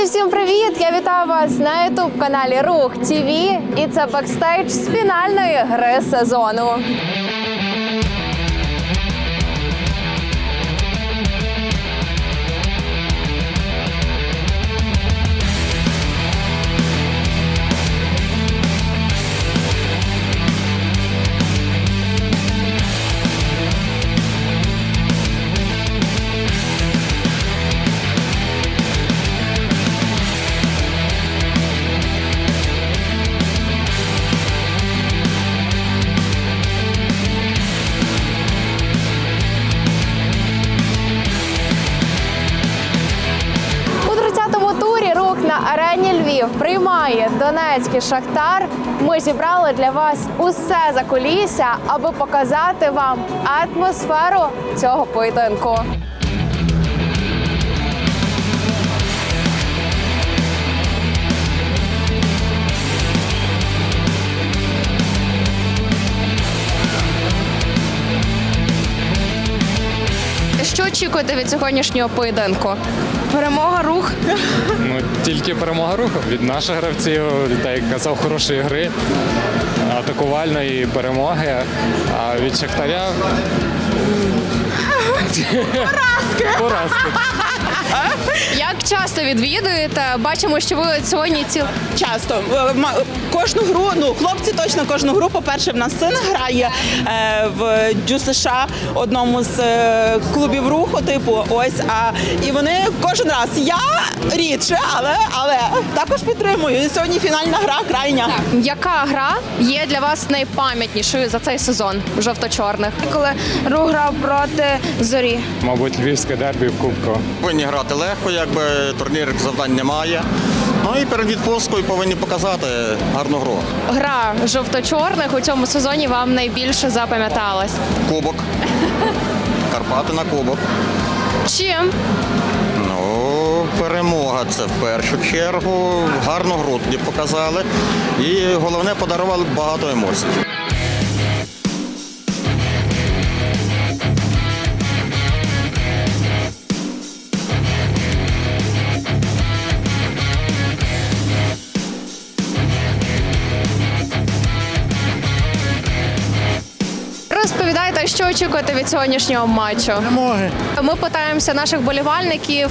Друзі, всім привіт! Я вітаю вас на ютуб каналі Рух ТВ і це бекстейдж з фінальної гри сезону. Донецький Шахтар. Ми зібрали для вас усе за кулісся, аби показати вам атмосферу цього поєдинку. Що очікуєте від сьогоднішнього поєдинку? Перемога рух. Тільки перемога руху від наших гравців, так як казав, хорошої гри, атакувальної перемоги. А від Шахтаря. Поразки! Поразки. Як часто відвідуєте? Бачимо, що ви от сьогодні ціл. Часто Е, кожну гру, ну хлопці точно кожну гру. По-перше, в нас син грає е, в Дю США, одному з е, клубів руху, типу, ось. А і вони кожен раз. Я рідше, але але також підтримую. І сьогодні фінальна гра крайня. Яка гра є для вас найпам'ятнішою за цей сезон жовто-чорних? коли рух грав проти зорі. Мабуть, львівське дербі в Кубку. Повинні грати легко, якби турнір завдань немає. Ну і перед відпусткою повинні показати гарну гру. Гра жовто-чорних у цьому сезоні вам найбільше запам'яталась. Кубок. Карпати на кубок. Чим? Ну, перемога це в першу чергу. Гарну гру тоді показали. І головне подарували багато емоцій. Розповідайте, що очікуєте від сьогоднішнього матчу. Перемоги. Ми питаємося наших болівальників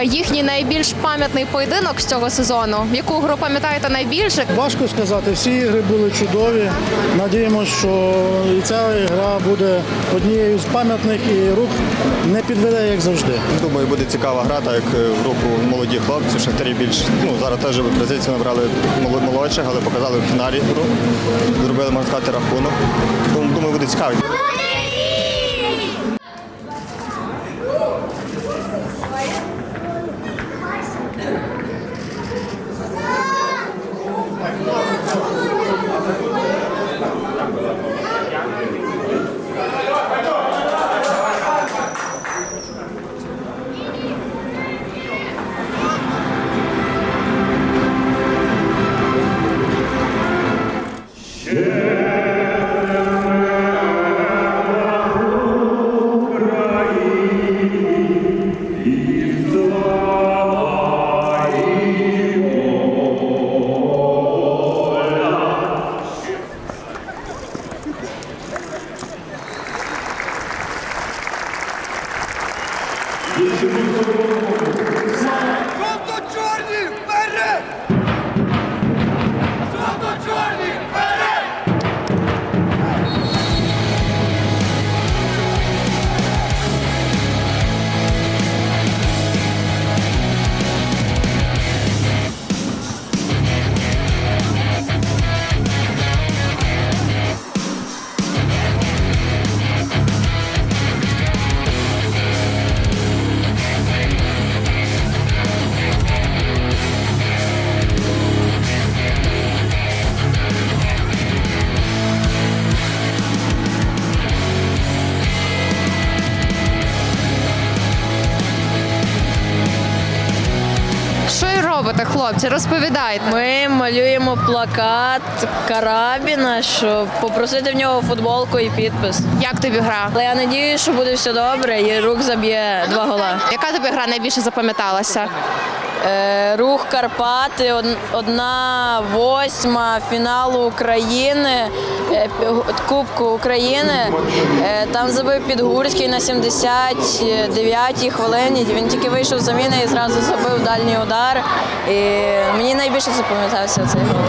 е, їхній найбільш пам'ятний поєдинок з цього сезону. Яку гру пам'ятаєте найбільше? Важко сказати, всі ігри були чудові. Надіємося, що і ця гра буде однією з пам'ятних і рух не підведе, як завжди. Думаю, буде цікава гра, так як е, в руку молоді хлопці, шахтарі більш ну зараз теж позицію набрали мол- молодших, але показали в фіналі гру. Зробили можна сказати рахунок. Думаю, буде цікаво. Хлопці? Розповідайте. Ми малюємо плакат Карабіна, щоб попросити в нього футболку і підпис. Як тобі гра? Але я надію, що буде все добре, і рук заб'є два гола. Яка тобі гра найбільше запам'яталася? Е, Рух Карпати, одна восьма фіналу України, е, Кубку України. Е, Там забив Підгурський на 79-й хвилині. Він тільки вийшов з заміни і зразу забив дальній удар. І мені найбільше запам'ятався цей гол.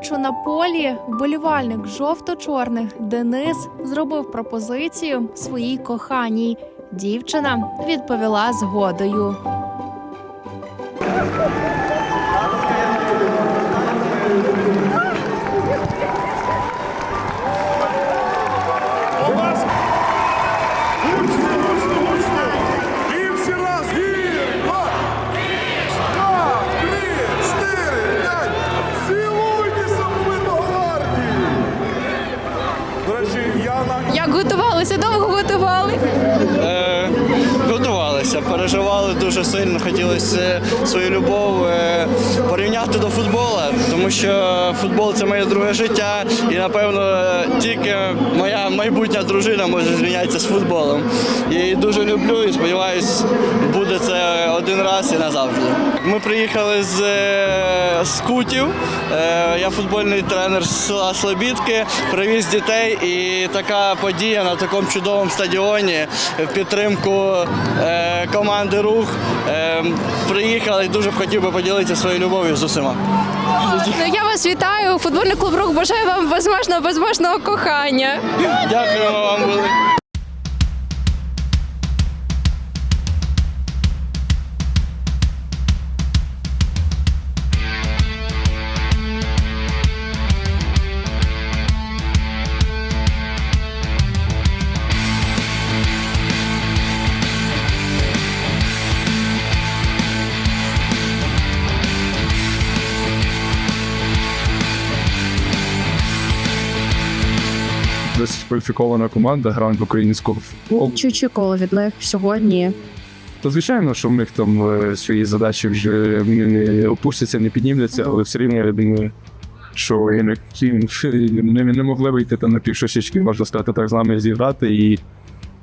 Матчу на полі вболівальник жовто-чорних Денис зробив пропозицію своїй коханій. Дівчина відповіла згодою. Готувалися, переживали дуже сильно, хотілося свою любов е, порівняти до футболу, тому що футбол це моє друге життя, і напевно тільки моя майбутня дружина може зрівнятися з футболом. Я її дуже люблю і сподіваюся, буде це один раз і назавжди. Ми приїхали з, е, з Кутів. Е, я футбольний тренер з села Слобідки, привіз дітей, і така подія на такому чудовому стадіоні в підтримку е, команди Рух. Е, приїхали і дуже б хотів би поділитися своєю любов'ю з усіма. Ну я вас вітаю. Футбольний клуб рух бажаю вам безмежного, безмежного кохання. Дякуємо вам велике. Кваліфікована команда, грають українського футболу. Чи очікували від них сьогодні? То звичайно, що в них там е, свої задачі вже не опустяться, не піднімляться, але все рівно я думаю, що і не, не, могли вийти там на півшашечки, можна сказати, так з нами зіграти. І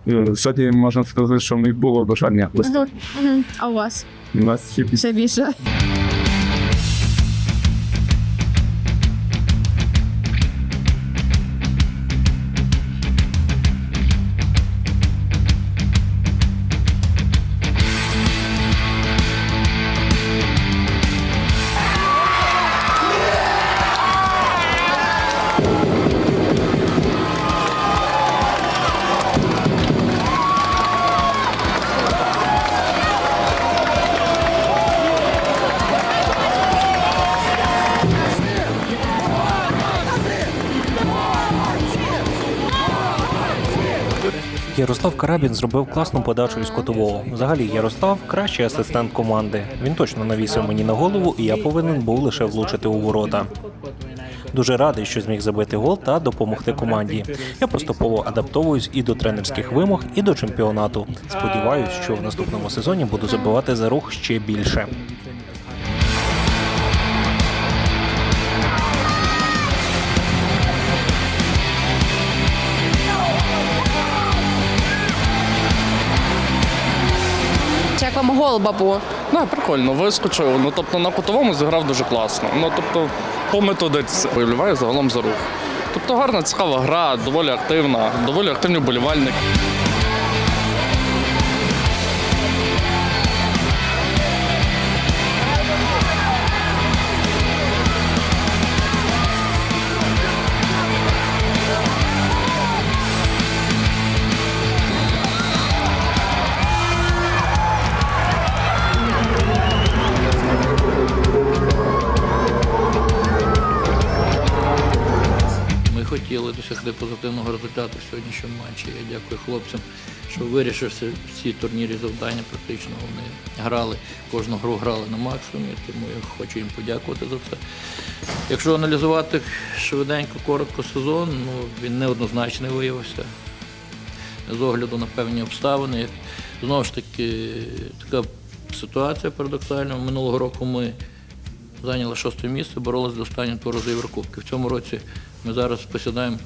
е, сьогодні можна сказати, що в них було бажання. А у вас У нас ще ще більше? Ярослав Карабін зробив класну подачу із котового. Взагалі, Ярослав кращий асистент команди. Він точно навісив мені на голову, і я повинен був лише влучити у ворота. Дуже радий, що зміг забити гол та допомогти команді. Я поступово адаптовуюсь і до тренерських вимог, і до чемпіонату. Сподіваюсь, що в наступному сезоні буду забивати за рух ще більше. Як вам гол, бабу? Ну, прикольно, вискочив. Ну тобто на кутовому зіграв дуже класно. Ну тобто, по методиці Вболіваю загалом за рух. Тобто гарна, цікава гра, доволі активна, доволі активні болівальники. Хотіли досягти позитивного результату в сьогоднішньому матчі. Я дякую хлопцям, що вирішивши всі турнірі завдання. Практично вони грали, кожну гру грали на максимумі, тому я хочу їм подякувати за це. Якщо аналізувати швиденько, коротко сезон, ну він неоднозначний виявився з огляду на певні обставини. Знову ж таки, така ситуація парадоксальна. Минулого року ми зайняли шосте місце, боролися до останнього туру за Єврокубки. В цьому році ми зараз посідаємо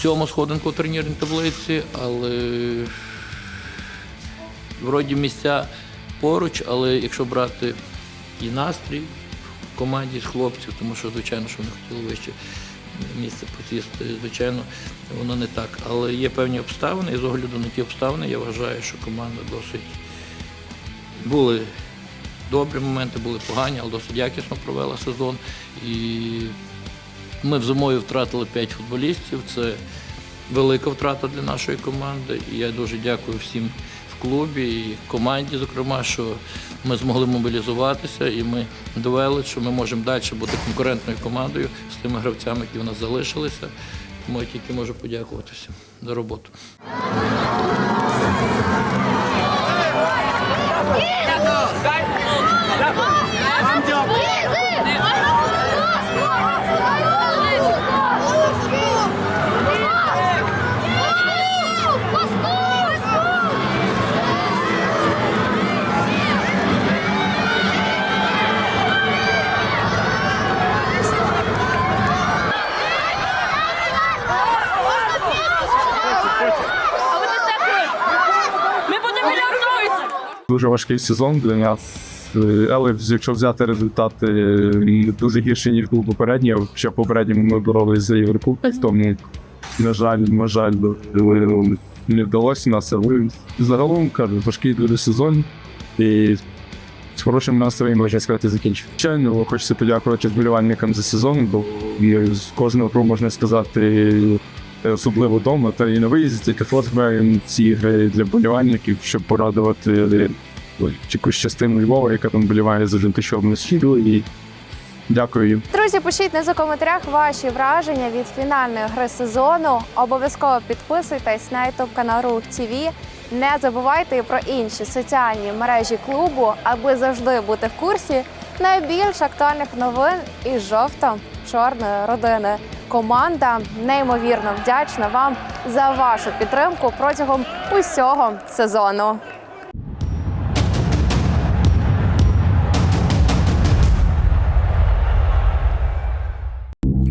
сьому сходинку у турнірній таблиці, але вроді місця поруч, але якщо брати і настрій в команді з хлопців, тому що, звичайно, що вони хотіли вище місце посісти, звичайно, воно не так. Але є певні обставини, і з огляду на ті обставини я вважаю, що команда досить були добрі моменти, були погані, але досить якісно провела сезон. І ми в зимою втратили 5 футболістів. Це велика втрата для нашої команди. І я дуже дякую всім в клубі і команді, зокрема, що ми змогли мобілізуватися і ми довели, що ми можемо далі бути конкурентною командою з тими гравцями, які у нас залишилися. Тому я тільки можу подякувати всім за роботу. Ми важкий сезон для нас. Але якщо взяти результати е, дуже гірші, ніж був попередній, ще попередньому ми боролися за Єврокубок, тому, на жаль, на жаль, е, не вдалося нас. Але загалом кажу, важкий дуже сезон. І з хорошим настроєм можна сказати закінчив. Звичайно, хочеться подякувати вболівальникам за сезон, бо з кожного гру можна сказати. Особливо вдома, та і на виїзді також граємо ці ігри для болівальників, щоб порадувати якусь частину Львова, яка там боліває за жовто-чорну східу. І дякую. Друзі, пишіть нас у коментарях ваші враження від фінальної гри сезону. Обов'язково підписуйтесь на youtube канал Рух ТВ. Не забувайте і про інші соціальні мережі клубу, аби завжди бути в курсі найбільш актуальних новин із жовто-чорної родини. Команда неймовірно вдячна вам за вашу підтримку протягом усього сезону.